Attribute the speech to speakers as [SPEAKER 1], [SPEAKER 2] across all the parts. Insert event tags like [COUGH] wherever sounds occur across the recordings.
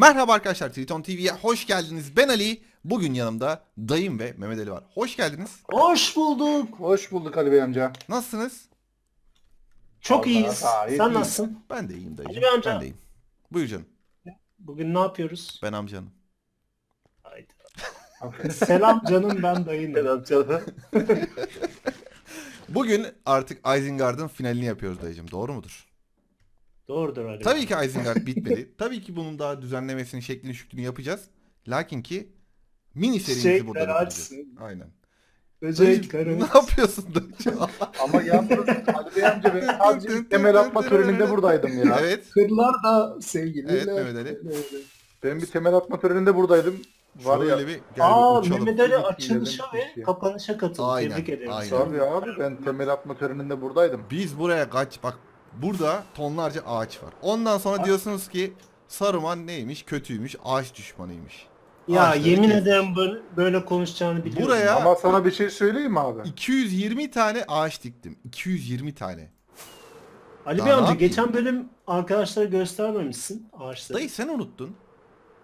[SPEAKER 1] Merhaba arkadaşlar Triton TV'ye hoş geldiniz. Ben Ali. Bugün yanımda dayım ve Mehmet Ali var. Hoş geldiniz.
[SPEAKER 2] Hoş bulduk.
[SPEAKER 3] Hoş bulduk Ali Bey amca.
[SPEAKER 1] Nasılsınız?
[SPEAKER 2] Çok
[SPEAKER 3] Vallahi
[SPEAKER 2] iyiyiz.
[SPEAKER 3] gayet
[SPEAKER 2] Sen
[SPEAKER 3] iyi.
[SPEAKER 2] nasılsın?
[SPEAKER 1] Ben de iyiyim dayıcım.
[SPEAKER 2] Ali Bey amca.
[SPEAKER 1] Ben de iyiyim. Buyur canım.
[SPEAKER 2] Bugün ne yapıyoruz?
[SPEAKER 1] Ben amcanım.
[SPEAKER 2] Haydi. [LAUGHS] Selam canım ben dayınım.
[SPEAKER 3] Selam canım.
[SPEAKER 1] Bugün artık Isengard'ın finalini yapıyoruz dayıcım. Doğru mudur?
[SPEAKER 2] Doğrudur Ali.
[SPEAKER 1] Tabii ki Isengard [LAUGHS] bitmedi. Tabii ki bunun daha düzenlemesini, şeklini, şüklünü yapacağız. Lakin ki mini serimizi
[SPEAKER 2] Çiçekler
[SPEAKER 1] burada bitireceğiz.
[SPEAKER 2] açsın.
[SPEAKER 1] Aynen.
[SPEAKER 2] Böcek
[SPEAKER 1] Dayıcım, [LAUGHS] ne yapıyorsun dayıcım? [LAUGHS]
[SPEAKER 3] Ama yalnız Ali Bey amca ben sadece ilk temel atma töreninde buradaydım ya.
[SPEAKER 1] evet.
[SPEAKER 2] Kırlar da sevgili.
[SPEAKER 1] Evet Mehmet Ali.
[SPEAKER 3] Ben bir temel atma töreninde buradayım. Var ya.
[SPEAKER 1] Şöyle bir gel
[SPEAKER 2] Aa
[SPEAKER 1] bir uçalım.
[SPEAKER 2] Mehmet Ali açılışa ve
[SPEAKER 3] keşke.
[SPEAKER 2] kapanışa katıldı.
[SPEAKER 1] Aynen,
[SPEAKER 2] Tebrik ederim.
[SPEAKER 1] aynen.
[SPEAKER 3] Tabii abi ben temel atma töreninde buradaydım.
[SPEAKER 1] Biz buraya kaç bak burada tonlarca ağaç var. Ondan sonra diyorsunuz ki Saruman neymiş? Kötüymüş, ağaç düşmanıymış.
[SPEAKER 2] Ya
[SPEAKER 1] Ağaçları
[SPEAKER 2] yemin ederim böyle, böyle konuşacağını biliyorum.
[SPEAKER 1] Buraya-
[SPEAKER 3] Ama sana bir şey söyleyeyim mi abi?
[SPEAKER 1] 220 tane ağaç diktim. 220 tane.
[SPEAKER 2] Ali Bey amca geçen bölüm arkadaşlara göstermemişsin ağaçları.
[SPEAKER 1] Dayı sen unuttun.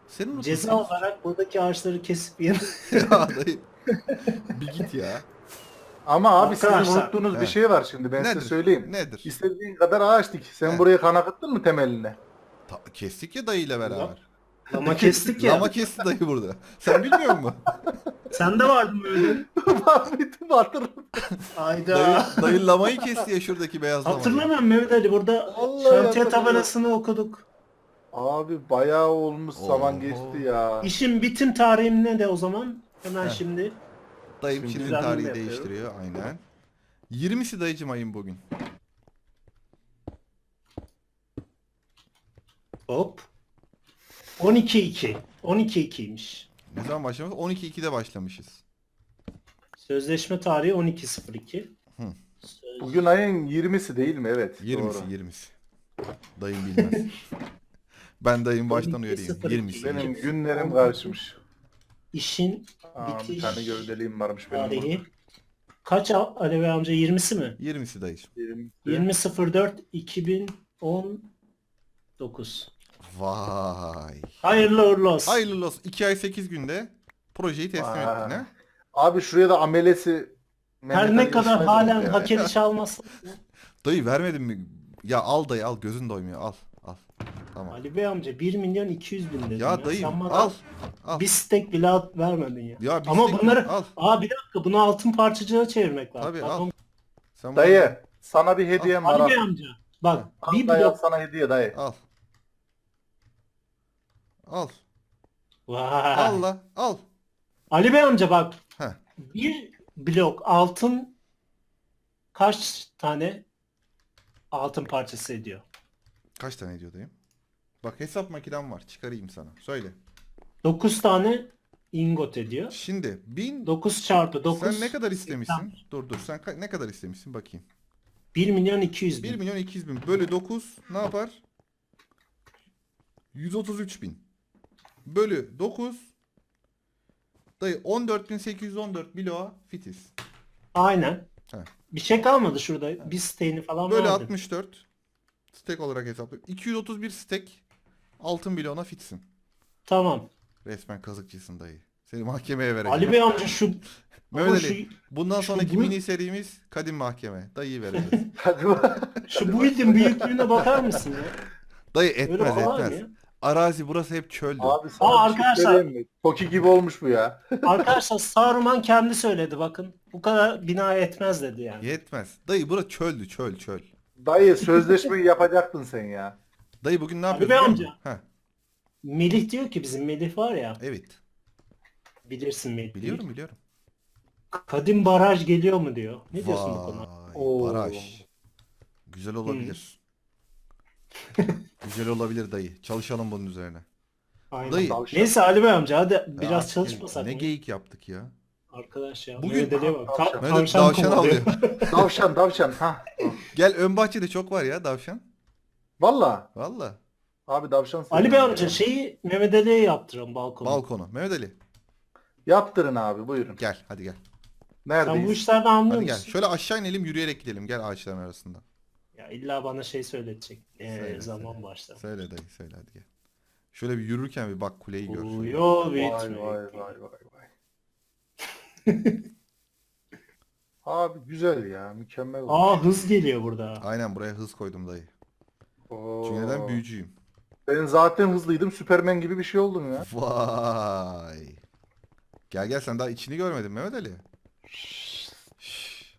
[SPEAKER 1] Sen unuttun.
[SPEAKER 2] Ceza olarak buradaki ağaçları kesip [LAUGHS] yerine
[SPEAKER 1] ya dayı. bir git ya.
[SPEAKER 3] Ama abi sizin
[SPEAKER 2] Arkadaşlar.
[SPEAKER 3] unuttuğunuz bir
[SPEAKER 1] Evet.
[SPEAKER 3] şey var şimdi ben
[SPEAKER 1] Nedir?
[SPEAKER 3] size söyleyeyim.
[SPEAKER 1] Nedir?
[SPEAKER 3] İstediğin kadar ağaç dik. Sen
[SPEAKER 1] He.
[SPEAKER 3] buraya kan akıttın mı temeline?
[SPEAKER 1] Ta- kestik ya dayıyla beraber. [LAUGHS]
[SPEAKER 2] lama kestik ya.
[SPEAKER 1] Lama kesti dayı burada. Sen bilmiyor musun? [LAUGHS]
[SPEAKER 2] Sen de vardın böyle.
[SPEAKER 3] Mahvettim [LAUGHS] hatırladım.
[SPEAKER 2] Ayda.
[SPEAKER 1] dayı, dayı lamayı kesti ya şuradaki beyaz lamayı.
[SPEAKER 2] Hatırlamıyorum Mehmet Ali burada
[SPEAKER 3] Allah
[SPEAKER 2] şantiye
[SPEAKER 3] hatırlamıyorum.
[SPEAKER 2] tabelasını okuduk.
[SPEAKER 3] Abi bayağı olmuş zaman
[SPEAKER 1] Oho.
[SPEAKER 3] geçti ya.
[SPEAKER 2] İşin bitim tarihim ne de o zaman? Hemen
[SPEAKER 1] Heh.
[SPEAKER 2] şimdi.
[SPEAKER 1] Dayım
[SPEAKER 2] Şimdi
[SPEAKER 1] Çin'in
[SPEAKER 2] düzenleme
[SPEAKER 1] tarihi
[SPEAKER 2] yapıyorum.
[SPEAKER 1] değiştiriyor aynen. 20'si dayıcım ayın bugün.
[SPEAKER 2] Hop. 12-2. 12-2'ymiş.
[SPEAKER 1] Ne zaman başlamışız? 12-2'de başlamışız.
[SPEAKER 2] Sözleşme tarihi 12-02.
[SPEAKER 1] Hı.
[SPEAKER 2] Söz-
[SPEAKER 3] Bugün ayın 20'si değil mi? Evet.
[SPEAKER 1] 20'si
[SPEAKER 3] doğru.
[SPEAKER 1] 20'si. Dayım bilmez. [LAUGHS] ben dayım baştan
[SPEAKER 2] 12.02.
[SPEAKER 1] uyarayım. 20'si.
[SPEAKER 3] Benim günlerim karışmış.
[SPEAKER 2] İşin
[SPEAKER 3] Aa, bir
[SPEAKER 2] bitiş
[SPEAKER 3] tane gövdeliğim varmış benim.
[SPEAKER 2] tarihi. Kaç Al- Alevi amca? 20'si mi?
[SPEAKER 1] 20'si dayıcım.
[SPEAKER 3] 20.
[SPEAKER 2] 20.04 2019.
[SPEAKER 1] Vay.
[SPEAKER 2] Hayırlı uğurlu olsun.
[SPEAKER 1] Hayırlı olsun. 2 ay 8 günde projeyi teslim
[SPEAKER 3] Vay.
[SPEAKER 1] ettin ha?
[SPEAKER 3] Abi şuraya da amelesi
[SPEAKER 2] Her ne kadar
[SPEAKER 3] İsmail
[SPEAKER 2] halen
[SPEAKER 3] ya.
[SPEAKER 2] hak ediş [LAUGHS] almasın.
[SPEAKER 1] Dayı vermedin mi? Ya al dayı al gözün doymuyor al. Tamam.
[SPEAKER 2] Ali Bey amca 1 milyon 200 bin dedim
[SPEAKER 1] Ya dayım
[SPEAKER 2] Sen bana
[SPEAKER 1] al. Al.
[SPEAKER 2] Bir stek bile at vermedin ya.
[SPEAKER 1] Ya bir
[SPEAKER 2] Ama bunları
[SPEAKER 1] al.
[SPEAKER 2] Aa bir dakika bunu altın parçacığa çevirmek lazım.
[SPEAKER 1] Tabii
[SPEAKER 2] Bak,
[SPEAKER 1] al. Sen bana-
[SPEAKER 3] Dayı sana bir hediyem var.
[SPEAKER 2] Ali Bey amca bak
[SPEAKER 3] al
[SPEAKER 2] bir
[SPEAKER 3] dayı,
[SPEAKER 2] blok.
[SPEAKER 3] sana hediye dayı.
[SPEAKER 1] Al. Al.
[SPEAKER 2] Vay.
[SPEAKER 1] Al la. Al.
[SPEAKER 2] Ali Bey amca bak
[SPEAKER 1] Heh.
[SPEAKER 2] bir blok altın kaç tane altın parçası ediyor?
[SPEAKER 1] Kaç tane ediyor dayım? Bak hesap makinem var. Çıkarayım sana. Söyle.
[SPEAKER 2] 9 tane ingot ediyor.
[SPEAKER 1] Şimdi 1000
[SPEAKER 2] 9 çarpı 9.
[SPEAKER 1] sen ne kadar istemişsin? Dur dur. Sen ka- ne kadar istemişsin bakayım.
[SPEAKER 2] 1 milyon 200 bin.
[SPEAKER 1] 1 milyon 200 bin bölü 9 ne yapar? 133 bin. Bölü 9 Dayı 14.814 bloğa fitiz.
[SPEAKER 2] Aynen.
[SPEAKER 1] Heh.
[SPEAKER 2] Bir şey kalmadı şurada. Bir steğini falan
[SPEAKER 1] Bölü
[SPEAKER 2] vardı.
[SPEAKER 1] 64 stek olarak hesaplıyorum. 231 stek altın bloğuna fitsin.
[SPEAKER 2] Tamam.
[SPEAKER 1] Resmen kazıkçısın dayı. Seni mahkemeye vereceğim.
[SPEAKER 2] Ali Bey amca şu [LAUGHS]
[SPEAKER 1] Mehmet
[SPEAKER 2] ama
[SPEAKER 1] Ali, bundan
[SPEAKER 2] şu
[SPEAKER 1] sonraki
[SPEAKER 2] bu-
[SPEAKER 1] mini serimiz kadim mahkeme. Dayıyı vereceğiz.
[SPEAKER 3] Hadi [LAUGHS] bak.
[SPEAKER 2] şu bu build'in büyüklüğüne bakar mısın ya?
[SPEAKER 1] Dayı
[SPEAKER 2] Öyle
[SPEAKER 1] etmez
[SPEAKER 2] kolay mı
[SPEAKER 1] etmez.
[SPEAKER 2] ya?
[SPEAKER 1] Arazi burası hep çöldü.
[SPEAKER 3] Abi sana
[SPEAKER 2] Aa,
[SPEAKER 3] bir şey
[SPEAKER 2] arkadaşlar.
[SPEAKER 3] söyleyeyim mi? Toki gibi olmuş bu ya. [LAUGHS]
[SPEAKER 2] Arkadaşlar Saruman kendi söyledi bakın. Bu kadar bina etmez dedi yani.
[SPEAKER 1] Yetmez. Dayı burası çöldü çöl çöl.
[SPEAKER 3] Dayı sözleşmeyi yapacaktın sen ya.
[SPEAKER 1] Dayı bugün ne
[SPEAKER 2] Ali
[SPEAKER 1] yapıyoruz?
[SPEAKER 2] Bey
[SPEAKER 1] biliyor musun? Heh,
[SPEAKER 2] Melih diyor ki bizim Melih var ya.
[SPEAKER 1] evet.
[SPEAKER 2] Bilirsin Melih.
[SPEAKER 1] Biliyorum biliyorum.
[SPEAKER 2] Kadim baraj geliyor mu diyor. Ne diyorsun bu konuda?
[SPEAKER 1] Vay, baraj. Güzel olabilir. Güzel olabilir dayı. Çalışalım bunun üzerine.
[SPEAKER 2] Aynen.
[SPEAKER 1] Dayı.
[SPEAKER 3] Tavşan.
[SPEAKER 2] Neyse Ali Bey amca hadi
[SPEAKER 1] Ya
[SPEAKER 2] biraz
[SPEAKER 1] artık
[SPEAKER 2] çalışmasak
[SPEAKER 1] Ne
[SPEAKER 2] mı?
[SPEAKER 1] geyik yaptık ya.
[SPEAKER 2] Arkadaş ya.
[SPEAKER 1] Bugün-
[SPEAKER 2] Bugün... bak.
[SPEAKER 3] Tavşan.
[SPEAKER 2] Ta-
[SPEAKER 1] Mehmet
[SPEAKER 2] tavşan
[SPEAKER 1] davşan
[SPEAKER 2] kovalıyor.
[SPEAKER 1] alıyor.
[SPEAKER 3] Davşan davşan. ha.
[SPEAKER 1] Gel ön bahçede çok var ya davşan.
[SPEAKER 3] Valla.
[SPEAKER 1] Valla.
[SPEAKER 3] Abi davşan
[SPEAKER 2] Ali Bey
[SPEAKER 3] seviyorum
[SPEAKER 2] amca
[SPEAKER 3] ya.
[SPEAKER 2] şeyi Mehmet Ali'ye yaptırın balkonu.
[SPEAKER 1] Balkonu. Mehmet Ali.
[SPEAKER 3] Yaptırın abi buyurun.
[SPEAKER 1] Gel hadi gel.
[SPEAKER 2] Sen bu
[SPEAKER 3] Neredeyiz?
[SPEAKER 2] işlerden anlıyor
[SPEAKER 1] Hadi gel.
[SPEAKER 2] musun?
[SPEAKER 1] Şöyle aşağı inelim yürüyerek gidelim. Gel ağaçların arasında.
[SPEAKER 2] Ya illa bana şey söyletecek. Ee,
[SPEAKER 1] Söyle,
[SPEAKER 2] zaman
[SPEAKER 1] söyle.
[SPEAKER 2] başladı.
[SPEAKER 1] Söyle dayı söyle hadi gel. Şöyle bir yürürken bir bak kuleyi gör.
[SPEAKER 2] Uyuyor
[SPEAKER 3] Vay
[SPEAKER 2] bitmiyor.
[SPEAKER 3] vay vay vay vay. [LAUGHS] Abi güzel ya mükemmel oldu.
[SPEAKER 2] Aa hız geliyor burada.
[SPEAKER 1] Aynen buraya hız koydum dayı.
[SPEAKER 3] Oo.
[SPEAKER 1] Çünkü neden büyücüyüm.
[SPEAKER 3] Ben zaten hızlıydım. Süpermen gibi bir şey oldum ya.
[SPEAKER 1] Vay. Gel gel sen daha içini görmedin Mehmet Ali. Şşş.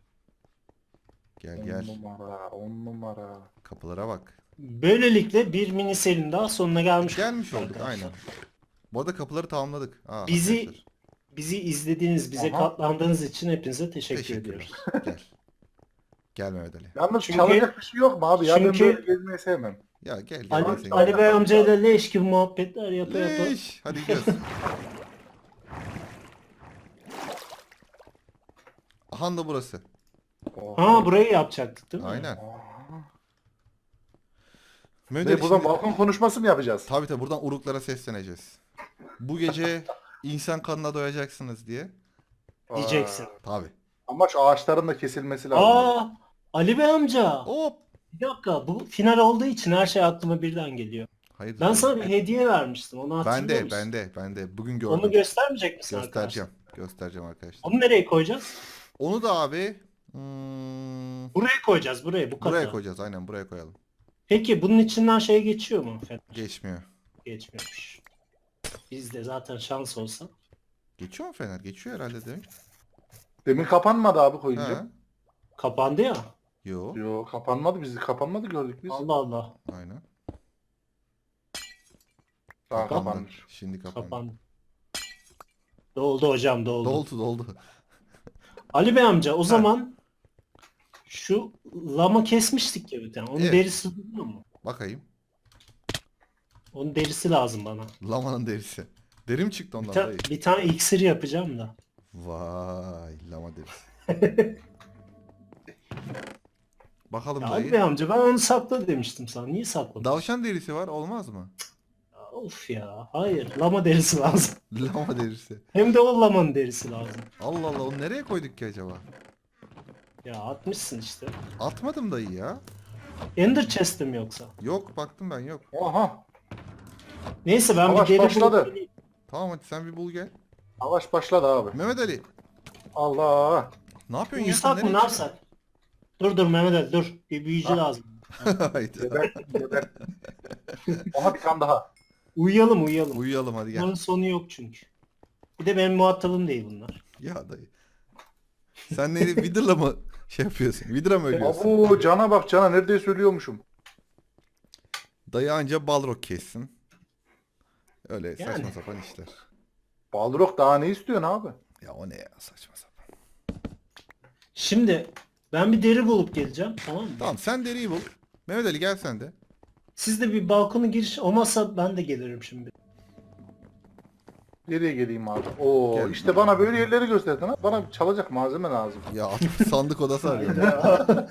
[SPEAKER 1] Gel
[SPEAKER 3] On
[SPEAKER 1] gel.
[SPEAKER 3] numara, on numara.
[SPEAKER 1] Kapılara bak.
[SPEAKER 2] Böylelikle bir mini serinin daha sonuna gelmiş.
[SPEAKER 1] Gelmiş olduk
[SPEAKER 2] arkadaşlar.
[SPEAKER 1] aynen. Bu arada kapıları tamamladık. Aa,
[SPEAKER 2] Bizi
[SPEAKER 1] arkadaşlar,
[SPEAKER 2] bizi izlediğiniz, bize
[SPEAKER 3] Aha.
[SPEAKER 2] katlandığınız için hepinize teşekkür,
[SPEAKER 1] teşekkür
[SPEAKER 2] ediyoruz.
[SPEAKER 1] ederim. Gel. Gel Mehmet Ali.
[SPEAKER 3] Yalnız
[SPEAKER 2] Çünkü-
[SPEAKER 3] çalacak bir şey yok mu abi? Ya
[SPEAKER 2] Çünkü-
[SPEAKER 3] ben böyle gezmeyi sevmem.
[SPEAKER 1] Ya gel gel.
[SPEAKER 2] Ali,
[SPEAKER 1] seni-
[SPEAKER 2] Ali Bey amcayla leş gibi muhabbetler yapa yapa.
[SPEAKER 1] Leş. Hadi gidiyoruz. [LAUGHS] Aha da burası.
[SPEAKER 2] Ha burayı yapacaktık değil mi?
[SPEAKER 1] Aynen. Mehmet
[SPEAKER 3] Ne
[SPEAKER 1] Ali
[SPEAKER 3] buradan
[SPEAKER 1] şimdi-
[SPEAKER 3] balkon konuşması mı yapacağız?
[SPEAKER 1] Tabii tabii buradan uruklara sesleneceğiz. Bu gece insan kanına doyacaksınız diye.
[SPEAKER 2] Diyeceksin.
[SPEAKER 1] Tabii.
[SPEAKER 3] Amaç ağaçların da kesilmesi lazım.
[SPEAKER 2] Aa Ali Bey amca.
[SPEAKER 1] Hop.
[SPEAKER 2] Bir dakika bu final olduğu için her şey aklıma birden geliyor.
[SPEAKER 1] Hayır.
[SPEAKER 2] Ben sana bir hediye vermiştim onu hatırlıyor
[SPEAKER 1] ben de
[SPEAKER 2] musun?
[SPEAKER 1] ben de ben de bugün gördüm.
[SPEAKER 2] Onu göstermeyecek misin
[SPEAKER 1] Göstereceğim. Göstereceğim arkadaşlar.
[SPEAKER 2] arkadaşlar? Onu nereye koyacağız?
[SPEAKER 1] Onu da abi hmm,
[SPEAKER 2] Buraya koyacağız buraya bu kata.
[SPEAKER 1] buraya koyacağız. Aynen buraya koyalım.
[SPEAKER 2] Peki bunun içinden şey geçiyor mu? Fener
[SPEAKER 1] Geçmiyor.
[SPEAKER 2] geçmiyormuş. Bizde zaten şans olsa.
[SPEAKER 1] Geçiyor mu Fener? Geçiyor herhalde demek.
[SPEAKER 3] Demin kapanmadı abi koyunca.
[SPEAKER 1] Ha.
[SPEAKER 2] Kapandı ya.
[SPEAKER 1] Yo.
[SPEAKER 3] Yo kapanmadı bizi kapanmadı gördük biz.
[SPEAKER 2] Allah Allah.
[SPEAKER 1] Aynen.
[SPEAKER 3] Daha
[SPEAKER 1] Kapandı.
[SPEAKER 3] kapanmış.
[SPEAKER 1] Şimdi kapandı.
[SPEAKER 2] Kapandı. Doldu hocam doldu.
[SPEAKER 1] Doldu doldu.
[SPEAKER 2] Ali Bey amca o zaman şu lama kesmiştik ya bir tane. Onun
[SPEAKER 1] Evet.
[SPEAKER 2] derisi duruyor mu?
[SPEAKER 1] Bakayım.
[SPEAKER 2] Onun derisi lazım bana.
[SPEAKER 1] Lamanın derisi. Derim çıktı
[SPEAKER 2] Bir,
[SPEAKER 1] ondan
[SPEAKER 2] ta-
[SPEAKER 1] dayı.
[SPEAKER 2] bir tane iksir yapacağım da.
[SPEAKER 1] Vay lama derisi. [LAUGHS] Bakalım
[SPEAKER 2] Ya
[SPEAKER 1] dayı.
[SPEAKER 2] Bey amca ben onu sakla demiştim sana. Niye sakladın?
[SPEAKER 1] Davşan derisi var olmaz mı?
[SPEAKER 2] Of ya. Hayır. Lama derisi lazım. [LAUGHS]
[SPEAKER 1] Lama derisi.
[SPEAKER 2] Hem de o lamanın derisi lazım.
[SPEAKER 1] Allah Allah onu nereye koyduk ki acaba?
[SPEAKER 2] Ya atmışsın işte.
[SPEAKER 1] Atmadım dayı ya.
[SPEAKER 2] Ender chest'im yoksa.
[SPEAKER 1] Yok baktım ben yok.
[SPEAKER 3] Oha.
[SPEAKER 2] Neyse ben
[SPEAKER 3] Savaş
[SPEAKER 2] bir deri
[SPEAKER 3] başladı.
[SPEAKER 2] bulup geleyim.
[SPEAKER 1] Tamam hadi sen bir bul gel.
[SPEAKER 3] Savaş başladı abi.
[SPEAKER 1] Mehmet Ali.
[SPEAKER 3] Allah.
[SPEAKER 1] Ne yapıyorsun ya? sen
[SPEAKER 2] Uyusak mı ne yapsak? Dur dur Mehmet Ali dur. Bir büyücü
[SPEAKER 3] Ah.
[SPEAKER 2] lazım. [LAUGHS]
[SPEAKER 1] Haydi.
[SPEAKER 3] Geberttim geberttim. Aha bir kan daha.
[SPEAKER 2] Uyuyalım uyuyalım.
[SPEAKER 1] Uyuyalım hadi gel.
[SPEAKER 2] Bunların sonu yok çünkü. Bir de benim muhatabım değil bunlar.
[SPEAKER 1] Ya dayı. Sen neydi? Vidır'la mı şey yapıyorsun? Vidır'a mı ölüyorsun?
[SPEAKER 3] Abu cana bak cana neredeyse ölüyormuşum.
[SPEAKER 1] Dayı anca balrog kessin. Öyle saçma
[SPEAKER 2] Yani.
[SPEAKER 1] sapan işler.
[SPEAKER 3] Balrog daha ne istiyorsun abi?
[SPEAKER 1] Ya o ne ya saçma sapan.
[SPEAKER 2] Şimdi ben bir deri bulup geleceğim tamam mı?
[SPEAKER 1] Tamam sen deriyi bul. Mehmet Ali gel sen de.
[SPEAKER 2] Siz de bir balkona giriş olmazsa ben de gelirim şimdi.
[SPEAKER 3] Nereye geleyim abi? Oo
[SPEAKER 1] Gel.
[SPEAKER 3] işte bana böyle yerleri gösterdin ha. Bana çalacak malzeme lazım.
[SPEAKER 1] Ya [LAUGHS] sandık odası arıyorum. [LAUGHS]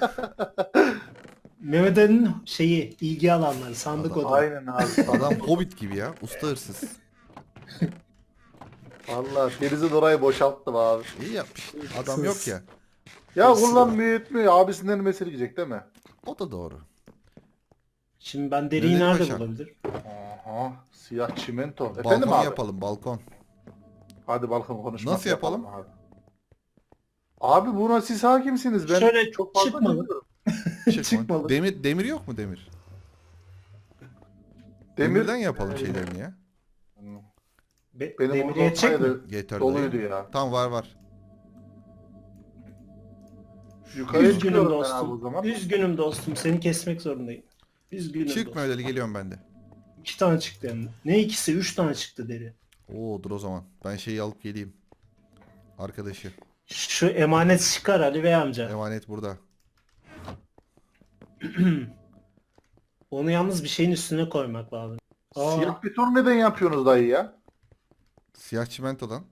[SPEAKER 2] Mehmet Ali'nin şeyi ilgi alanları sandık
[SPEAKER 1] Adam-
[SPEAKER 2] oda.
[SPEAKER 3] Aynen abi.
[SPEAKER 1] Adam hobbit gibi ya. Usta hırsız.
[SPEAKER 3] Valla denizi orayı boşalttım abi.
[SPEAKER 1] İyi yapmış. Adam yok ya.
[SPEAKER 3] Ya kullanmıyor etmiyor. Abisinden mesele gidecek değil mi?
[SPEAKER 1] O da doğru.
[SPEAKER 2] Şimdi ben deriyi
[SPEAKER 1] Mehmet
[SPEAKER 2] nerede
[SPEAKER 1] Paşa.
[SPEAKER 2] bulabilirim?
[SPEAKER 3] Aha siyah çimento. Efendim
[SPEAKER 1] balkon
[SPEAKER 3] abi?
[SPEAKER 1] yapalım balkon.
[SPEAKER 3] Hadi balkon konuşması
[SPEAKER 1] Nasıl yapalım?
[SPEAKER 3] abi. Abi buna siz hakimsiniz. Ben
[SPEAKER 2] Şöyle
[SPEAKER 3] çok fazla
[SPEAKER 2] çıkmalı.
[SPEAKER 3] bilmiyorum.
[SPEAKER 1] Çıkma.
[SPEAKER 2] Çıkmalı.
[SPEAKER 1] Demir, demir yok mu demir?
[SPEAKER 3] Demir
[SPEAKER 1] Demirden yapalım şeylerini ya.
[SPEAKER 2] Be
[SPEAKER 3] benim
[SPEAKER 2] demir
[SPEAKER 3] orada
[SPEAKER 2] yetecek mi?
[SPEAKER 1] Getir
[SPEAKER 3] doluydu ya.
[SPEAKER 1] Tamam var var.
[SPEAKER 3] Yukarıya
[SPEAKER 2] Üzgünüm
[SPEAKER 3] çıkıyorum ben abi o
[SPEAKER 2] dostum.
[SPEAKER 3] zaman.
[SPEAKER 2] Üzgünüm dostum. Seni kesmek zorundayım. Üzgünüm
[SPEAKER 1] Çık
[SPEAKER 2] dostum.
[SPEAKER 1] Ali geliyorum ben de.
[SPEAKER 2] İki tane çıktı hem de. Ne ikisi? Üç tane çıktı deri.
[SPEAKER 1] Oo dur o zaman. Ben şeyi alıp geleyim. Arkadaşı.
[SPEAKER 2] Şu emanet çıkar Ali Bey amca.
[SPEAKER 1] Emanet burada. [CLEARS THROAT]
[SPEAKER 2] Onu yalnız bir şeyin üstüne koymak lazım. Aa,
[SPEAKER 3] Siyah beton neden yapıyorsunuz dayı ya?
[SPEAKER 1] Siyah çimentodan.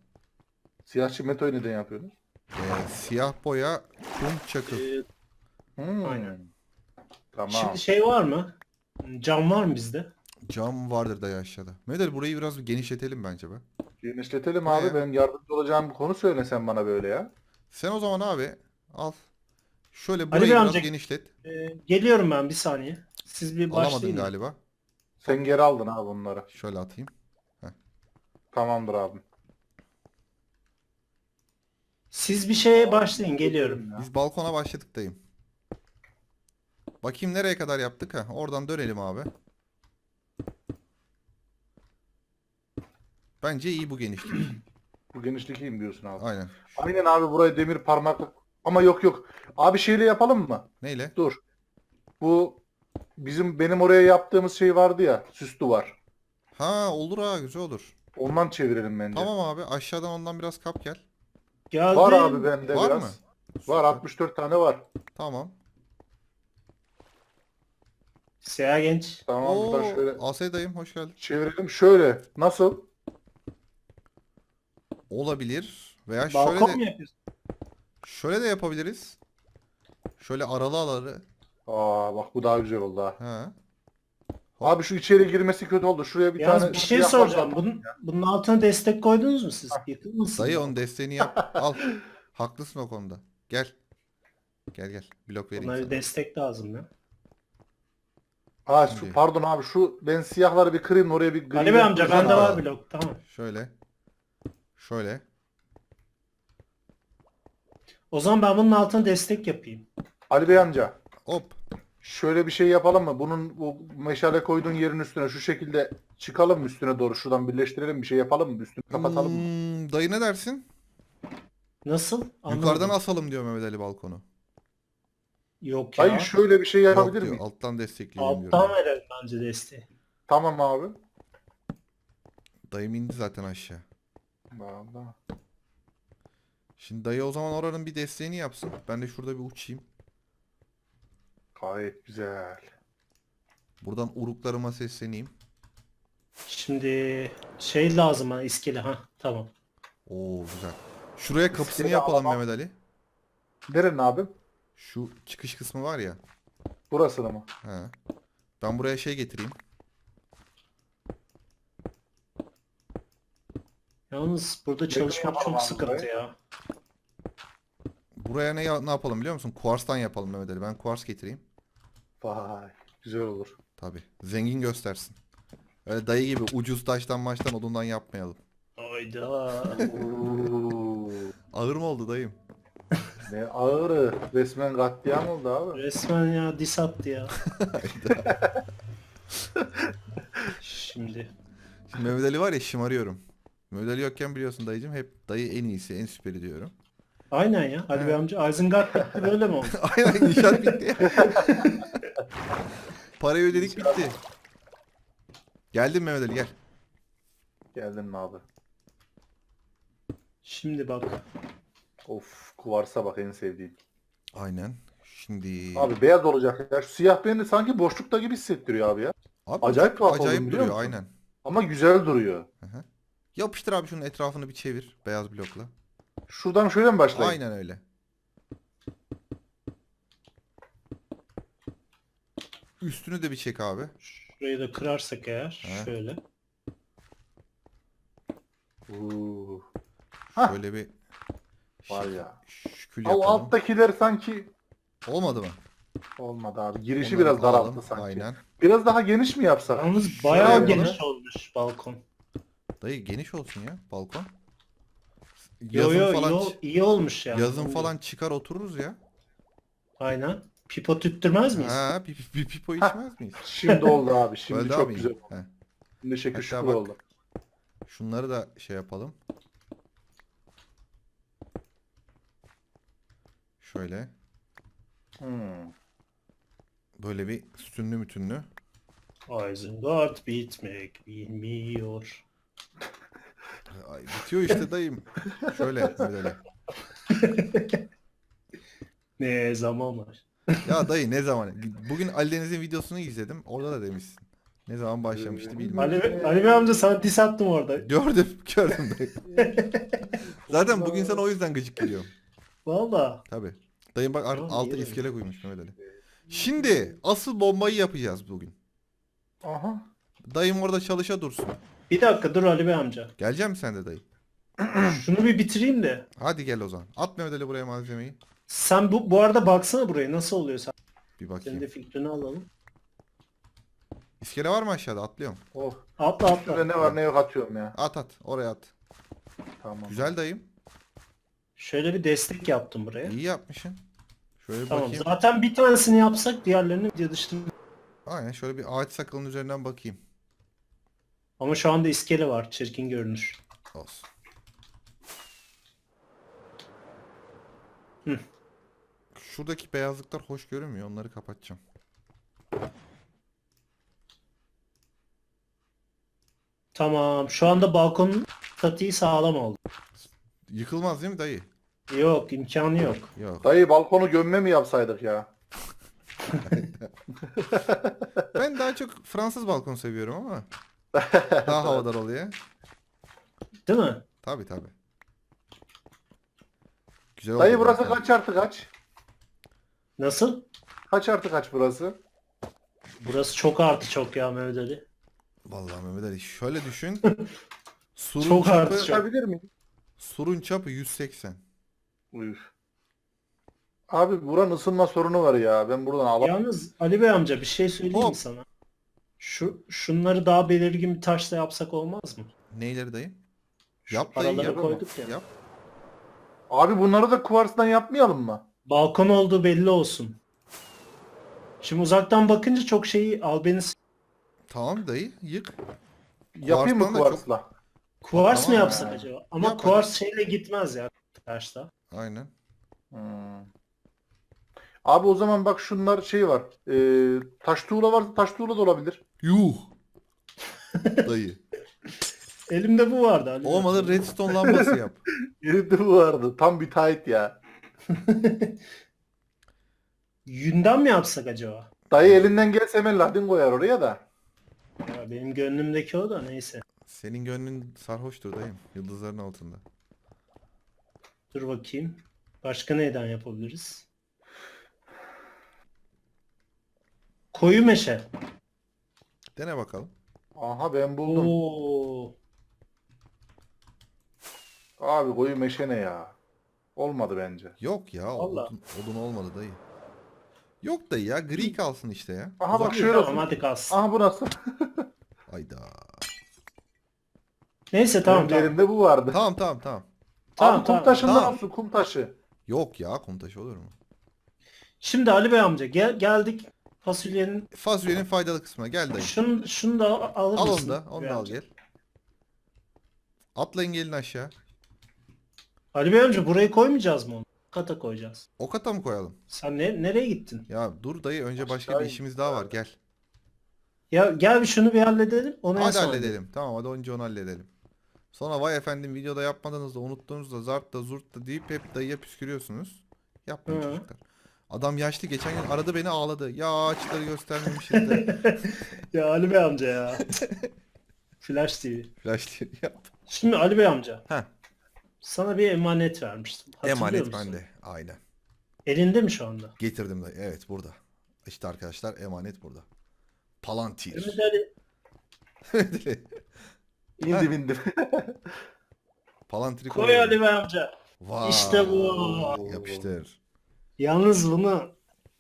[SPEAKER 3] Siyah çimentoyu neden yapıyorsunuz?
[SPEAKER 1] Ee, siyah boya, kum, çakıl.
[SPEAKER 2] e,
[SPEAKER 3] Hmm.
[SPEAKER 2] Aynen.
[SPEAKER 3] Tamam.
[SPEAKER 2] Şimdi şey var mı? Cam var mı bizde?
[SPEAKER 1] Cam vardır dayı aşağıda. Ali burayı biraz bir genişletelim bence be.
[SPEAKER 3] Genişletelim abi. Ben yardımcı olacağım bir konu söyle sen bana böyle ya.
[SPEAKER 1] Sen o zaman abi al. Şöyle
[SPEAKER 2] Ali
[SPEAKER 1] burayı
[SPEAKER 2] Bey
[SPEAKER 1] biraz
[SPEAKER 2] amca-
[SPEAKER 1] genişlet.
[SPEAKER 2] Ee, geliyorum ben bir saniye. Siz bir
[SPEAKER 1] Alamadın
[SPEAKER 2] başlayın.
[SPEAKER 1] galiba.
[SPEAKER 3] Sen geri aldın abi bunları.
[SPEAKER 1] Şöyle atayım.
[SPEAKER 3] Tamamdır abi.
[SPEAKER 2] Siz bir şeye başlayın geliyorum.
[SPEAKER 1] Biz balkona başladık dayım. Bakayım nereye kadar yaptık ha. Oradan dönelim abi. Bence iyi bu genişlik. [CLEARS THROAT]
[SPEAKER 3] Bu genişlik iyiyim diyorsun abi.
[SPEAKER 1] Aynen.
[SPEAKER 3] Aynen abi buraya demir parmaklık. Ama yok yok. Abi şeyle yapalım mı?
[SPEAKER 1] Neyle?
[SPEAKER 3] Dur. Bu bizim benim oraya yaptığımız şey vardı ya. Süs duvar.
[SPEAKER 1] Ha olur ha güzel olur.
[SPEAKER 3] Ondan çevirelim bence.
[SPEAKER 1] Tamam abi aşağıdan ondan biraz kap gel.
[SPEAKER 2] Geldim.
[SPEAKER 3] Var abi bende
[SPEAKER 1] Var
[SPEAKER 3] biraz.
[SPEAKER 1] mı?
[SPEAKER 3] Var 64 tane var.
[SPEAKER 1] Tamam.
[SPEAKER 2] Siyah genç.
[SPEAKER 3] Tamam
[SPEAKER 1] Oo,
[SPEAKER 3] buradan şöyle
[SPEAKER 1] Asay dayım hoş geldin.
[SPEAKER 3] çevirelim. Şöyle. Nasıl?
[SPEAKER 1] Olabilir. Veya şöyle
[SPEAKER 2] Balkon
[SPEAKER 1] de,
[SPEAKER 2] mu yapıyorsun?
[SPEAKER 1] şöyle de yapabiliriz. Şöyle aralı aralı.
[SPEAKER 3] Aa bak bu daha güzel oldu ha.
[SPEAKER 1] Ha.
[SPEAKER 3] Abi şu içeri girmesi kötü oldu. Şuraya bir
[SPEAKER 2] Yalnız
[SPEAKER 3] tane
[SPEAKER 2] bir şey soracağım. Bunun, bunun altına destek koydunuz mu siz? Yakın mısınız?
[SPEAKER 1] Dayı onun desteğini yap. Al. Haklısın o konuda. Gel. Gel gel. Blok vereyim
[SPEAKER 2] Buna bir
[SPEAKER 1] sana.
[SPEAKER 2] destek lazım ya.
[SPEAKER 3] Aa şu,
[SPEAKER 1] Şimdi.
[SPEAKER 3] pardon abi şu ben siyahları bir kırayım oraya bir gri.
[SPEAKER 2] Ali Bey amca
[SPEAKER 3] yapacağım
[SPEAKER 2] bende
[SPEAKER 3] abi.
[SPEAKER 2] var blok. Tamam.
[SPEAKER 1] Şöyle. Şöyle.
[SPEAKER 2] O zaman ben bunun altına destek yapayım.
[SPEAKER 3] Ali Bey amca
[SPEAKER 1] Hop.
[SPEAKER 3] Şöyle bir şey yapalım mı? Bunun bu meşale koyduğun yerin üstüne şu şekilde çıkalım mı üstüne doğru şuradan birleştirelim bir şey yapalım mı? Üstünü kapatalım mı?
[SPEAKER 1] Hmm, dayı ne dersin?
[SPEAKER 2] Nasıl? Anlamadım.
[SPEAKER 1] Yukarıdan asalım diyor Mehmet Ali balkonu.
[SPEAKER 2] Yok ya.
[SPEAKER 3] Hayır şöyle bir şey
[SPEAKER 1] Yok
[SPEAKER 3] yapabilir
[SPEAKER 1] diyor.
[SPEAKER 3] miyim?
[SPEAKER 1] Alttan destekleyelim diyor.
[SPEAKER 2] Alttan verelim bence desteği.
[SPEAKER 3] Tamam abi.
[SPEAKER 1] Dayım indi zaten aşağı.
[SPEAKER 3] Vallahi.
[SPEAKER 1] Şimdi dayı o zaman oranın bir desteğini yapsın. Ben de şurada bir uçayım.
[SPEAKER 3] Gayet güzel.
[SPEAKER 1] Buradan uruklarıma sesleneyim.
[SPEAKER 2] Şimdi şey lazım bana iskele ha tamam.
[SPEAKER 1] Oo güzel. Şuraya kapısını
[SPEAKER 3] İskele
[SPEAKER 1] yapalım
[SPEAKER 3] alamam.
[SPEAKER 1] Mehmet Ali.
[SPEAKER 3] Nerenin abi?
[SPEAKER 1] Şu çıkış kısmı var ya.
[SPEAKER 3] Burası da mı?
[SPEAKER 1] He. Ben buraya şey getireyim.
[SPEAKER 2] Yalnız burada çalışmak
[SPEAKER 3] yapalım
[SPEAKER 2] çok
[SPEAKER 3] abi
[SPEAKER 2] sıkıntı
[SPEAKER 3] burayı?
[SPEAKER 2] ya.
[SPEAKER 1] Buraya ne, ya- ne yapalım biliyor musun? Kuarstan yapalım Mehmet Ali. Ben kuars getireyim.
[SPEAKER 3] Vay güzel olur.
[SPEAKER 1] Tabi. Zengin göstersin. Öyle dayı gibi ucuz taştan maçtan odundan yapmayalım.
[SPEAKER 2] Hayda.
[SPEAKER 3] Oo,
[SPEAKER 1] Ağır mı oldu dayım?
[SPEAKER 3] ne ağırı. Resmen katliam oldu abi.
[SPEAKER 2] Resmen ya dis attı ya. [LAUGHS] Şimdi
[SPEAKER 1] Şimdi Mehmet Ali var ya şımarıyorum. Mehmet Ali yokken biliyorsun dayıcım hep dayı en iyisi en süperi diyorum.
[SPEAKER 2] Aynen ya. Ali Bey amca Isengard bitti böyle mi oldu? [LAUGHS]
[SPEAKER 1] Aynen inşaat bitti. [LAUGHS] Parayı ödedik bitti. Geldin Mehmet Ali gel.
[SPEAKER 3] Geldin mi abi?
[SPEAKER 2] Şimdi bak.
[SPEAKER 3] Of kuvarsa bak en sevdiğim.
[SPEAKER 1] Aynen. Şimdi
[SPEAKER 3] Abi beyaz olacak ya. Şu siyah beni sanki boşlukta gibi hissettiriyor abi ya.
[SPEAKER 1] Abi
[SPEAKER 3] acayip tuhaf
[SPEAKER 1] acayip
[SPEAKER 3] biliyor
[SPEAKER 1] duruyor
[SPEAKER 3] musun?
[SPEAKER 1] aynen.
[SPEAKER 3] Ama güzel duruyor.
[SPEAKER 1] Yapıştır abi şunun etrafını bir çevir beyaz blokla.
[SPEAKER 3] Şuradan şöyle mi başlayayım?
[SPEAKER 1] Aynen öyle. Üstünü de bir çek abi.
[SPEAKER 2] Şurayı da kırarsak eğer
[SPEAKER 1] He.
[SPEAKER 2] şöyle.
[SPEAKER 3] Oo, Hah.
[SPEAKER 1] Şöyle bir
[SPEAKER 3] var ya. O
[SPEAKER 1] yapalım.
[SPEAKER 3] alttakiler sanki
[SPEAKER 1] Olmadı mı?
[SPEAKER 3] olmadı abi. Girişi
[SPEAKER 1] Onları
[SPEAKER 3] biraz daralttı
[SPEAKER 1] alalım.
[SPEAKER 3] sanki.
[SPEAKER 1] Aynen.
[SPEAKER 3] Biraz daha geniş mi yapsak?
[SPEAKER 2] Yalnız bayağı geniş olmuş balkon.
[SPEAKER 1] Dayı geniş olsun ya balkon.
[SPEAKER 2] Yo
[SPEAKER 1] Yazın
[SPEAKER 2] yo
[SPEAKER 1] falan
[SPEAKER 2] iyi, ol- iyi olmuş yani.
[SPEAKER 1] yazın falan çıkar otururuz ya.
[SPEAKER 2] Aynen. Pipo tüttürmez miyiz?
[SPEAKER 1] Ha, bir, bir, bir pipo içmez miyiz? [LAUGHS]
[SPEAKER 3] Şimdi oldu abi. Şimdi
[SPEAKER 1] Öyle
[SPEAKER 3] çok
[SPEAKER 1] abi.
[SPEAKER 3] güzel oldu.
[SPEAKER 1] He.
[SPEAKER 3] Şimdi şekil
[SPEAKER 1] Hatta bak-
[SPEAKER 3] oldu.
[SPEAKER 1] Şunları da şey yapalım. Şöyle.
[SPEAKER 3] Hmm.
[SPEAKER 1] Böyle bir sütünlü mütünlü.
[SPEAKER 2] Isengard bitmek bilmiyor.
[SPEAKER 1] Ay, bitiyor işte dayım. Şöyle böyle. [LAUGHS]
[SPEAKER 2] Ne zaman var?
[SPEAKER 1] Ya dayı ne zaman? Bugün Ali Deniz'in videosunu izledim. Orada da demişsin. Ne zaman başlamıştı bilmiyorum.
[SPEAKER 2] Ali, Ali Bey amca sana dis attım orada.
[SPEAKER 1] Gördüm, gördüm dayı. [LAUGHS] Zaten bugün sana o yüzden gıcık geliyorum.
[SPEAKER 2] Valla.
[SPEAKER 1] Tabi. Dayım bak
[SPEAKER 2] Tamam,
[SPEAKER 1] altı iskele koymuş Mehmet Ali. Şimdi asıl bombayı yapacağız bugün.
[SPEAKER 3] Aha.
[SPEAKER 1] Dayım orada çalışa dursun.
[SPEAKER 2] Bir dakika dur Ali Bey amca.
[SPEAKER 1] Gelecek misin sen de dayı? [CLEARS THROAT]
[SPEAKER 2] Şunu bir bitireyim de.
[SPEAKER 1] Hadi gel o zaman. At Mehmet Ali buraya malzemeyi.
[SPEAKER 2] Sen bu, bu arada baksana buraya nasıl oluyor sen.
[SPEAKER 1] Bir
[SPEAKER 2] Senin
[SPEAKER 1] bakayım.
[SPEAKER 2] de fikrini alalım.
[SPEAKER 1] İskele var mı aşağıda? Atlıyorum.
[SPEAKER 3] Oh.
[SPEAKER 2] Atla
[SPEAKER 3] Şurada
[SPEAKER 2] atla.
[SPEAKER 3] ne var ne yok atıyorum ya.
[SPEAKER 1] At at. Oraya at.
[SPEAKER 3] Tamam.
[SPEAKER 1] Güzel dayım.
[SPEAKER 2] Şöyle bir destek yaptım buraya.
[SPEAKER 1] İyi yapmışsın. Şöyle bir
[SPEAKER 2] Tamam.
[SPEAKER 1] bakayım.
[SPEAKER 2] Zaten bir tanesini yapsak diğerlerini video dışında.
[SPEAKER 1] Aynen şöyle bir ağaç sakalının üzerinden bakayım.
[SPEAKER 2] Ama şu anda iskele var. Çirkin görünür.
[SPEAKER 1] Olsun.
[SPEAKER 2] Hı.
[SPEAKER 1] Şuradaki beyazlıklar hoş görünmüyor. Onları kapatacağım.
[SPEAKER 2] Tamam. Şu anda balkonun statiği sağlam oldu.
[SPEAKER 1] Yıkılmaz değil mi dayı?
[SPEAKER 2] Yok imkanı yok.
[SPEAKER 1] Yok.
[SPEAKER 3] Dayı balkonu gömme mi yapsaydık ya? [LAUGHS]
[SPEAKER 1] Ben daha çok Fransız balkon seviyorum ama. [LAUGHS] Daha havadar oluyor.
[SPEAKER 2] Değil mi?
[SPEAKER 1] Tabi tabi. Güzel
[SPEAKER 3] Dayı
[SPEAKER 1] oldu
[SPEAKER 3] burası
[SPEAKER 1] zaten.
[SPEAKER 3] kaç artı kaç?
[SPEAKER 2] Nasıl?
[SPEAKER 3] Kaç artı kaç burası?
[SPEAKER 2] Burası çok artı çok ya Mehmet Ali.
[SPEAKER 1] Vallahi Mehmet Ali şöyle düşün. [LAUGHS] Surun
[SPEAKER 2] Çok
[SPEAKER 1] çapı,
[SPEAKER 2] artı çok.
[SPEAKER 3] Miyim?
[SPEAKER 1] surun çapı 180.
[SPEAKER 3] Buyur. Abi buranın ısınma sorunu var ya. Ben buradan alamam.
[SPEAKER 2] Yalnız Ali Bey amca bir şey söyleyeyim mi
[SPEAKER 1] Hop.
[SPEAKER 2] sana? Şu şunları daha belirgin bir taşla yapsak olmaz mı?
[SPEAKER 1] Neyleri dayı?
[SPEAKER 2] Şu
[SPEAKER 1] Yap dayı
[SPEAKER 2] aralara
[SPEAKER 1] yap.
[SPEAKER 2] koyduk ya.
[SPEAKER 1] Yap.
[SPEAKER 3] Abi bunları da kuvarstan yapmayalım mı?
[SPEAKER 2] Balkon olduğu belli olsun. Şimdi uzaktan bakınca çok şeyi albenisi
[SPEAKER 1] Tamam dayı yık.
[SPEAKER 3] Yapayım mı
[SPEAKER 1] Kuvarstan da çok-
[SPEAKER 3] kuvarsla?
[SPEAKER 2] kuvars mı
[SPEAKER 1] Tamam
[SPEAKER 2] yapsak
[SPEAKER 3] ya.
[SPEAKER 2] acaba? Ama
[SPEAKER 1] Yap
[SPEAKER 2] kuvars şeyle gitmez ya taşla.
[SPEAKER 1] Aynen.
[SPEAKER 3] Hmm. Abi o zaman bak şunlar şey var. Ee, taş tuğla varsa taş tuğla da olabilir.
[SPEAKER 1] Yuh. [LAUGHS] dayı.
[SPEAKER 2] Elimde bu vardı Ali
[SPEAKER 1] Olmadı redstone lambası yap. [LAUGHS]
[SPEAKER 3] Yerinde bu vardı. Tam bir tight ya. [LAUGHS]
[SPEAKER 2] Yünden mi yapsak acaba?
[SPEAKER 3] Dayı elinden gelse hemen ladin koyar oraya da.
[SPEAKER 2] Ya benim gönlümdeki o da neyse.
[SPEAKER 1] Senin gönlün sarhoştur dayım. Yıldızların altında.
[SPEAKER 2] Dur bakayım. Başka neyden yapabiliriz? Koyu meşe.
[SPEAKER 1] Dene bakalım.
[SPEAKER 3] Aha ben buldum.
[SPEAKER 2] Oo.
[SPEAKER 3] Abi koyu meşe ne ya? Olmadı bence.
[SPEAKER 1] Yok ya.
[SPEAKER 2] Vallahi.
[SPEAKER 1] Odun, odun olmadı dayı. Yok dayı ya. Gri kalsın işte ya.
[SPEAKER 3] Aha bak şöyle
[SPEAKER 2] Tamam hadi kalsın.
[SPEAKER 3] Aha bu nasıl? [LAUGHS]
[SPEAKER 1] Ayda.
[SPEAKER 2] Neyse tamam
[SPEAKER 3] Benim
[SPEAKER 2] tamam.
[SPEAKER 3] elimde bu vardı.
[SPEAKER 1] Tamam tamam tamam.
[SPEAKER 2] Tamam,
[SPEAKER 3] Abi kum
[SPEAKER 2] tamam,
[SPEAKER 3] taşından
[SPEAKER 1] tamam.
[SPEAKER 3] olsun kum taşı.
[SPEAKER 1] Yok ya kum taşı olur mu?
[SPEAKER 2] Şimdi Ali Bey amca gel, geldik fasulyenin
[SPEAKER 1] Fasulyenin faydalı kısmına gel dayı.
[SPEAKER 2] şunu, şunu da alır
[SPEAKER 1] Al
[SPEAKER 2] mısın?
[SPEAKER 1] onu da. Onu
[SPEAKER 2] Bey
[SPEAKER 1] da al
[SPEAKER 2] amca?
[SPEAKER 1] gel. Atlayın gelin aşağı.
[SPEAKER 2] Ali Bey amca burayı koymayacağız mı onu? Kata koyacağız.
[SPEAKER 1] O kata mı koyalım?
[SPEAKER 2] Sen ne, nereye gittin?
[SPEAKER 1] Ya dur dayı önce başka bir
[SPEAKER 3] Aşağı
[SPEAKER 1] işimiz daha var gel.
[SPEAKER 2] Ya gel bir şunu bir halledelim. Onu en
[SPEAKER 1] Hadi
[SPEAKER 2] son
[SPEAKER 1] halledelim. Tamam hadi önce onu halledelim. Sonra vay efendim videoda yapmadınız da unuttunuz da zart da zurt da deyip hep dayıya püskürüyorsunuz. Yapmayın
[SPEAKER 2] Hı.
[SPEAKER 1] çocuklar. Adam yaşlı geçen gün aradı beni ağladı. Ya ağaçları göstermemişiz de. [LAUGHS]
[SPEAKER 2] Ya Ali Bey amca ya. [LAUGHS] Flash TV.
[SPEAKER 1] Flash diye yap.
[SPEAKER 2] Şimdi Ali Bey amca.
[SPEAKER 1] Heh.
[SPEAKER 2] Sana bir emanet vermiştim. Hatırlıyor
[SPEAKER 1] Emanet
[SPEAKER 2] musun?
[SPEAKER 1] bende. Aynen.
[SPEAKER 2] Elinde mi şu anda?
[SPEAKER 1] Getirdim dayı. Evet burada. İşte arkadaşlar emanet burada. Palantir.
[SPEAKER 2] Mehmet Ali. [LAUGHS]
[SPEAKER 3] İndim indim.
[SPEAKER 1] Palantiri
[SPEAKER 2] Koy
[SPEAKER 1] koyuyorum.
[SPEAKER 2] Ali Bey amca.
[SPEAKER 1] Vay.
[SPEAKER 2] İşte bu.
[SPEAKER 1] Yapıştır.
[SPEAKER 2] Yalnız bunu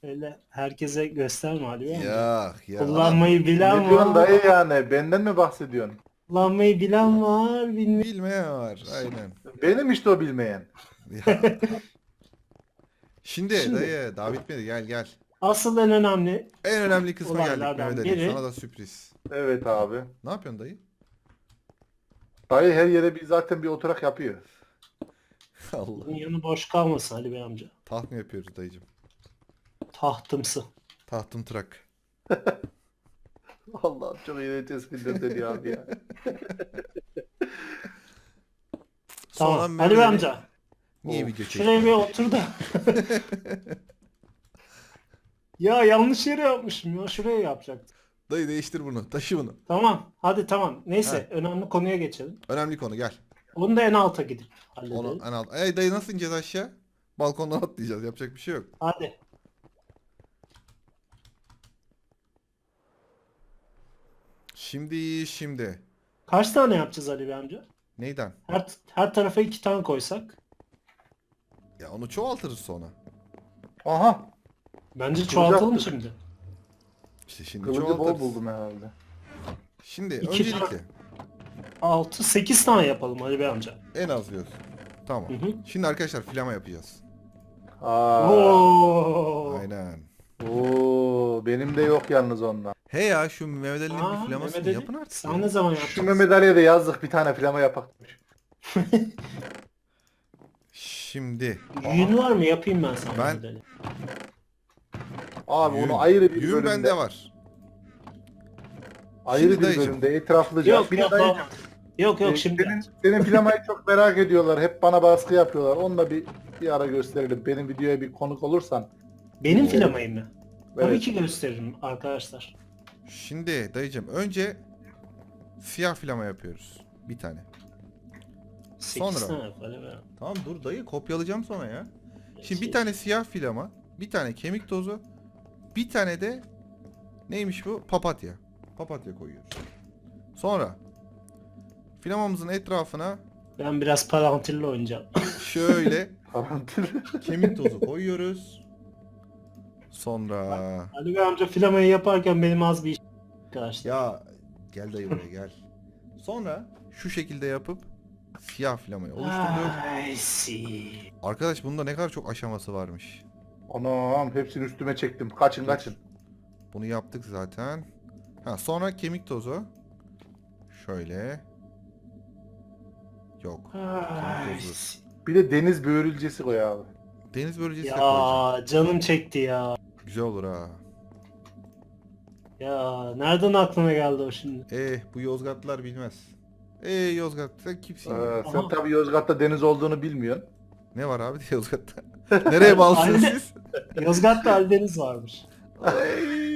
[SPEAKER 2] öyle herkese gösterme Ali Bey amca.
[SPEAKER 1] Ya ya.
[SPEAKER 2] Kullanmayı bilen
[SPEAKER 3] ne diyorsun
[SPEAKER 2] var.
[SPEAKER 3] dayı yani? Benden mi bahsediyorsun?
[SPEAKER 2] Kullanmayı bilen var. Bilmeyen.
[SPEAKER 1] Bilmeyen var. Aynen.
[SPEAKER 3] Benim işte o bilmeyen.
[SPEAKER 1] Ya. Şimdi,
[SPEAKER 2] Şimdi-
[SPEAKER 1] dayı daha bitmedi gel gel.
[SPEAKER 2] Asıl en önemli
[SPEAKER 1] En önemli kısma geldik
[SPEAKER 2] Olaylardan
[SPEAKER 1] Mehmet Ali.
[SPEAKER 2] biri-
[SPEAKER 1] Sana da sürpriz.
[SPEAKER 3] Evet abi.
[SPEAKER 1] Ne yapıyorsun dayı?
[SPEAKER 3] Dayı her yere bir zaten bir oturak yapıyor.
[SPEAKER 1] Allah.
[SPEAKER 2] bunun yanı boş kalmasın Ali Bey amca.
[SPEAKER 1] Taht mı yapıyoruz dayıcım?
[SPEAKER 2] Tahtımsı.
[SPEAKER 1] Tahtım tırak. [LAUGHS]
[SPEAKER 3] Allah'ım çok iğrenç seni abi ya.
[SPEAKER 2] Tamam.
[SPEAKER 1] Sonra
[SPEAKER 2] Ali Bey amca.
[SPEAKER 1] Niye video
[SPEAKER 2] Şuraya bir otur da. [LAUGHS] ya yanlış yere yapmışım ya. Şuraya yapacaktım.
[SPEAKER 1] Dayı değiştir bunu. Taşı bunu.
[SPEAKER 2] Tamam. Hadi tamam. Neyse. Önemli konuya geçelim.
[SPEAKER 1] Önemli konu gel.
[SPEAKER 2] Onu da en alta gidip halledelim.
[SPEAKER 1] Onu en alt. Ey dayı nasıl ineceğiz aşağı? Balkondan atlayacağız. Yapacak bir şey yok.
[SPEAKER 2] Hadi.
[SPEAKER 1] Şimdi şimdi.
[SPEAKER 2] Kaç tane yapacağız Ali Bey amca?
[SPEAKER 1] Neyden?
[SPEAKER 2] Her, her tarafa iki tane koysak.
[SPEAKER 1] Ya onu çoğaltırız sonra.
[SPEAKER 3] Aha.
[SPEAKER 2] Bence çoğaltalım şimdi.
[SPEAKER 1] İşte şimdi
[SPEAKER 3] Kılıcı bol
[SPEAKER 1] çoğaltırız.
[SPEAKER 3] buldum herhalde.
[SPEAKER 1] Şimdi
[SPEAKER 2] İki
[SPEAKER 1] öncelikle
[SPEAKER 2] 6 8 tane yapalım Ali Bey amca.
[SPEAKER 1] en az diyorsun. Tamam.
[SPEAKER 2] Hı hı.
[SPEAKER 1] Şimdi arkadaşlar filama yapacağız.
[SPEAKER 3] Aa.
[SPEAKER 2] Oo.
[SPEAKER 1] Aynen.
[SPEAKER 3] Oo, benim de yok yalnız ondan.
[SPEAKER 1] He ya şu Mehmet Ali'nin
[SPEAKER 2] Aa,
[SPEAKER 1] bir flamasını
[SPEAKER 2] Mehmet Ali,
[SPEAKER 1] yapın artık.
[SPEAKER 2] Sen
[SPEAKER 1] ya.
[SPEAKER 2] ne zaman
[SPEAKER 3] Şu
[SPEAKER 2] yapacaksın?
[SPEAKER 3] Mehmet Ali'ye de yazdık bir tane flama yapak. [LAUGHS]
[SPEAKER 1] Şimdi
[SPEAKER 2] Yün var mı? Yapayım ben sana.
[SPEAKER 1] Ben-
[SPEAKER 2] Mehmet Ali.
[SPEAKER 3] Abi
[SPEAKER 1] yün,
[SPEAKER 3] onu ayrı bir
[SPEAKER 1] yün
[SPEAKER 3] bölümde.
[SPEAKER 1] bende var.
[SPEAKER 3] Ayrı
[SPEAKER 1] Şimdi
[SPEAKER 3] bir
[SPEAKER 1] dayıcım.
[SPEAKER 3] bölümde etraflıca.
[SPEAKER 2] Yok
[SPEAKER 3] Bir de
[SPEAKER 2] yok yok. Yok yok
[SPEAKER 3] Ee,
[SPEAKER 2] şimdi.
[SPEAKER 3] Senin, senin flamayı çok merak ediyorlar. Hep bana baskı yapıyorlar. Onu da bir, bir ara gösterelim. Benim videoya bir konuk olursan.
[SPEAKER 2] Benim filamayı mı? Tabii
[SPEAKER 3] Evet.
[SPEAKER 2] ki gösteririm arkadaşlar.
[SPEAKER 1] Şimdi dayıcım önce siyah filama yapıyoruz. Bir tane.
[SPEAKER 2] 8
[SPEAKER 1] Sonra.
[SPEAKER 2] tane böyle böyle.
[SPEAKER 1] Tamam dur dayı kopyalayacağım sonra ya. Şimdi bir tane siyah filama, bir tane kemik tozu, bir tane de neymiş bu? Papatya. Papatya koyuyoruz. Sonra filamamızın etrafına
[SPEAKER 2] Ben biraz parantille oynayacağım. [LAUGHS]
[SPEAKER 1] şöyle [LAUGHS] kemik tozu koyuyoruz. Sonra
[SPEAKER 2] Ali Bey amca filamayı yaparken benim az bir iş arkadaşlar.
[SPEAKER 1] ya gel dayı buraya gel. Sonra şu şekilde yapıp siyah filamayı oluşturuyoruz.
[SPEAKER 2] I see.
[SPEAKER 1] Arkadaş bunda ne kadar çok aşaması varmış.
[SPEAKER 3] Anam hepsini üstüme çektim. Kaçın kaçın.
[SPEAKER 1] Bunu yaptık zaten. Ha sonra kemik tozu. Şöyle. Yok. Tozu.
[SPEAKER 3] Bir de deniz böğürülcesi koy abi.
[SPEAKER 1] Deniz börülcesi de koyacağım.
[SPEAKER 2] Ya canım çekti ya.
[SPEAKER 1] Güzel olur ha.
[SPEAKER 2] Ya nereden aklına geldi o şimdi?
[SPEAKER 1] Eh bu Yozgatlılar bilmez. Eh Yozgat sen kimsin ya?
[SPEAKER 3] Ee, sen
[SPEAKER 2] Aha.
[SPEAKER 3] tabii Yozgat'ta deniz olduğunu bilmiyorsun.
[SPEAKER 1] Ne var abi [LAUGHS] Yozgat'ta? Nereye [LAUGHS] bağlısınız
[SPEAKER 2] Aynen.
[SPEAKER 1] siz?
[SPEAKER 2] Yozgat'ta Aldeniz varmış.
[SPEAKER 1] Oy.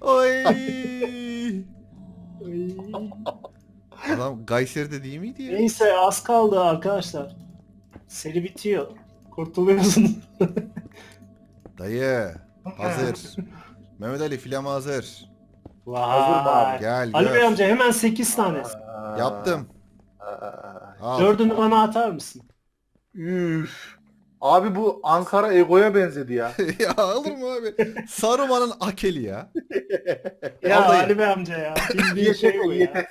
[SPEAKER 1] Oy. Adam Kayseri'de değil miydi ya?
[SPEAKER 2] Neyse az kaldı arkadaşlar. Seri bitiyor. Kurtuluyorsun. [LAUGHS]
[SPEAKER 1] Dayı hazır. [LAUGHS] Mehmet Ali filam hazır.
[SPEAKER 3] Hazır mı abi?
[SPEAKER 1] Gel
[SPEAKER 2] Ali
[SPEAKER 1] gör.
[SPEAKER 2] Bey amca hemen 8 tanesi.
[SPEAKER 3] Aa,
[SPEAKER 1] Yaptım. Al.
[SPEAKER 2] Dördünü bana atar mısın?
[SPEAKER 3] Üf. Abi bu Ankara Ego'ya benzedi ya. [LAUGHS]
[SPEAKER 1] ya olur mu abi? Saruman'ın akeli ya.
[SPEAKER 2] Ya
[SPEAKER 1] Vallahi.
[SPEAKER 2] Ali Bey amca ya. Bildiğin şey bu ya. [LAUGHS]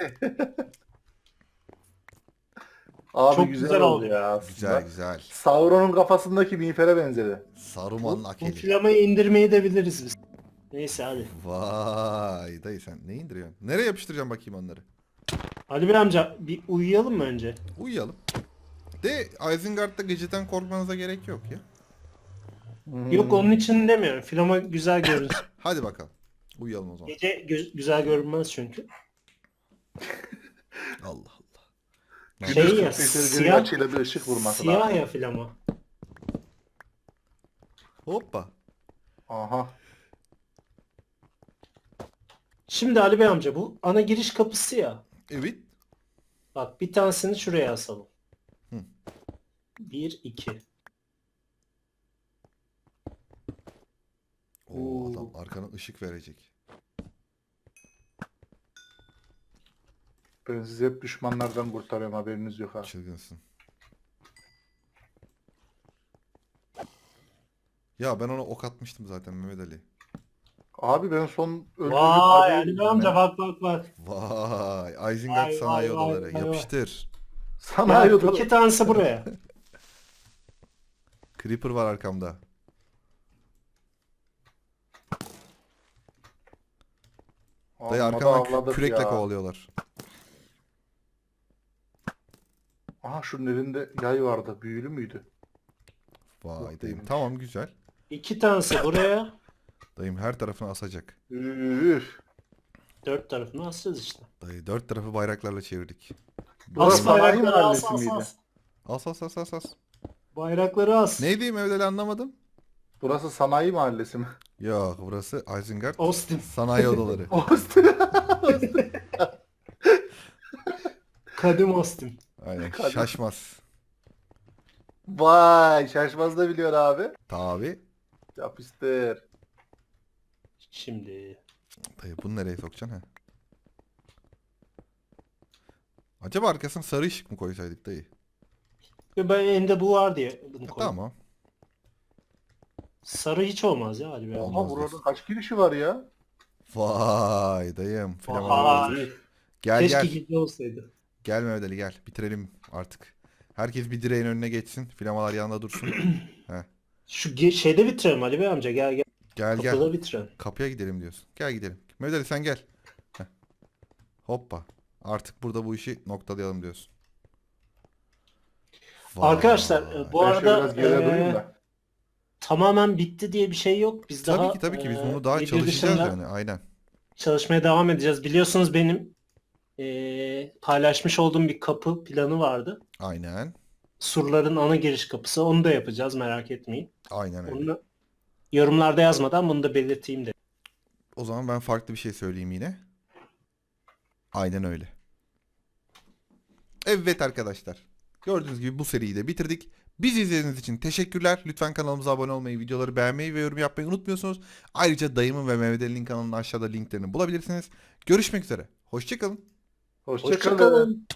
[SPEAKER 3] Abi
[SPEAKER 2] Çok
[SPEAKER 3] güzel,
[SPEAKER 2] güzel
[SPEAKER 3] oldu ya aslında.
[SPEAKER 1] Güzel güzel.
[SPEAKER 3] Sauron'un kafasındaki miğfere benzedi.
[SPEAKER 1] Saruman'ın
[SPEAKER 2] Bu
[SPEAKER 1] akeli.
[SPEAKER 2] filamayı indirmeyi de biliriz biz. Neyse hadi.
[SPEAKER 1] Vay dayı sen ne indiriyorsun? Nereye yapıştıracağım bakayım onları?
[SPEAKER 2] Ali Bey amca bir uyuyalım mı önce?
[SPEAKER 1] Uyuyalım. De Isengard'da geceden korkmanıza gerek yok ya.
[SPEAKER 3] Hmm.
[SPEAKER 2] Yok onun için demiyorum. Filama güzel görünsün. [LAUGHS]
[SPEAKER 1] Hadi bakalım. Uyuyalım o zaman.
[SPEAKER 2] Gece gö- güzel görünmez çünkü. [LAUGHS]
[SPEAKER 1] Allah Allah.
[SPEAKER 2] Şey ya, siyah-
[SPEAKER 3] açıyla bir ışık vurması
[SPEAKER 2] Siyah
[SPEAKER 3] lazım.
[SPEAKER 2] ya filama.
[SPEAKER 1] Hoppa.
[SPEAKER 3] Aha.
[SPEAKER 2] Şimdi Ali Bey amca bu ana giriş kapısı ya.
[SPEAKER 1] Evet.
[SPEAKER 2] Bak bir tanesini şuraya asalım.
[SPEAKER 1] Hı.
[SPEAKER 2] Bir, iki.
[SPEAKER 1] Oo,
[SPEAKER 2] Oo.
[SPEAKER 1] adam arkana ışık verecek.
[SPEAKER 3] Ben sizi hep düşmanlardan kurtarıyorum haberiniz yok ha.
[SPEAKER 1] Çılgınsın. Ya ben ona ok atmıştım zaten Mehmet Ali.
[SPEAKER 3] Abi ben son öldürdüğüm
[SPEAKER 2] Vay Ali Bey amca bak bak bak.
[SPEAKER 1] Vay. Isengard
[SPEAKER 2] Vay,
[SPEAKER 1] sanayi
[SPEAKER 2] vay, vay,
[SPEAKER 1] odaları.
[SPEAKER 2] vay, vay.
[SPEAKER 1] Yapıştır.
[SPEAKER 3] Sana
[SPEAKER 2] Ya, iki tanesi buraya. [LAUGHS]
[SPEAKER 1] Creeper var arkamda. Dayı arkamdan kürekle
[SPEAKER 3] ya.
[SPEAKER 1] kovalıyorlar.
[SPEAKER 3] Aha şunun elinde yay vardı. Büyülü müydü?
[SPEAKER 1] Vay dayım. Tamam güzel.
[SPEAKER 2] İki tanesi buraya.
[SPEAKER 1] Dayım her tarafını asacak.
[SPEAKER 3] Üf.
[SPEAKER 2] Dört tarafını asacağız işte.
[SPEAKER 1] Dayı dört tarafı bayraklarla çevirdik.
[SPEAKER 2] As bayrakları as as as.
[SPEAKER 1] As as as as as.
[SPEAKER 2] Bayrakları as.
[SPEAKER 1] Ne diyeyim Ali anlamadım.
[SPEAKER 3] Burası sanayi mahallesi mi?
[SPEAKER 1] Yok burası Isengard
[SPEAKER 2] Austin.
[SPEAKER 1] sanayi odaları. [LAUGHS]
[SPEAKER 2] Kadim Austin.
[SPEAKER 1] Aynen
[SPEAKER 3] Kadın.
[SPEAKER 1] şaşmaz.
[SPEAKER 3] Vay şaşmaz da biliyor abi.
[SPEAKER 1] Tabi.
[SPEAKER 3] Yapıştır.
[SPEAKER 2] Şimdi.
[SPEAKER 1] Dayı bunu nereye sokacaksın ha? Acaba arkasına sarı ışık mı koysaydık dayı?
[SPEAKER 2] Ben elimde bu var diye bunu
[SPEAKER 1] Ha,
[SPEAKER 2] koydum.
[SPEAKER 1] tamam.
[SPEAKER 2] Sarı hiç olmaz ya Ali Bey.
[SPEAKER 1] Olmaz.
[SPEAKER 3] Ama burada kaç girişi var ya?
[SPEAKER 1] Vay dayım.
[SPEAKER 2] Aha,
[SPEAKER 1] hazır. Gel
[SPEAKER 2] keşke
[SPEAKER 1] gel.
[SPEAKER 2] gece olsaydı.
[SPEAKER 1] Gel Mehmet Ali gel. Bitirelim artık. Herkes bir direğin önüne geçsin. Flamalar yanında dursun. [CLEARS THROAT]
[SPEAKER 2] Şu ge- şeyde bitirelim Ali Bey amca gel gel.
[SPEAKER 1] Gel gel.
[SPEAKER 2] Kapıda bitirelim.
[SPEAKER 1] Kapıya gidelim diyorsun. Gel gidelim. Mehmet Ali sen gel. Heh. Hoppa. Artık burada bu işi noktalayalım diyorsun. Vay.
[SPEAKER 2] Arkadaşlar e, bu
[SPEAKER 3] Ben şöyle
[SPEAKER 2] arada
[SPEAKER 3] biraz durayım
[SPEAKER 2] e,
[SPEAKER 3] da.
[SPEAKER 2] tamamen bitti diye bir şey yok. Biz
[SPEAKER 1] Tabii
[SPEAKER 2] daha
[SPEAKER 1] ki tabii ki biz
[SPEAKER 2] e,
[SPEAKER 1] bunu daha
[SPEAKER 2] video
[SPEAKER 1] çalışacağız
[SPEAKER 2] dışında
[SPEAKER 1] yani. Aynen.
[SPEAKER 2] Çalışmaya devam edeceğiz. Biliyorsunuz benim e, paylaşmış olduğum bir kapı planı vardı.
[SPEAKER 1] Aynen.
[SPEAKER 2] Surların ana giriş kapısı. Onu da yapacağız merak etmeyin.
[SPEAKER 1] Aynen öyle.
[SPEAKER 2] Onu da yorumlarda yazmadan bunu da belirteyim de.
[SPEAKER 1] O zaman ben farklı bir şey söyleyeyim yine. Aynen öyle. Evet arkadaşlar. Gördüğünüz gibi bu seriyi de bitirdik. Bizi izlediğiniz için teşekkürler. Lütfen kanalımıza abone olmayı, videoları beğenmeyi ve yorum yapmayı unutmuyorsunuz. Ayrıca dayımın ve Mehmet Ali'nin kanalının aşağıda linklerini bulabilirsiniz. Görüşmek üzere. Hoşçakalın.
[SPEAKER 3] Hoşçakalın.
[SPEAKER 2] Hoşçakalın.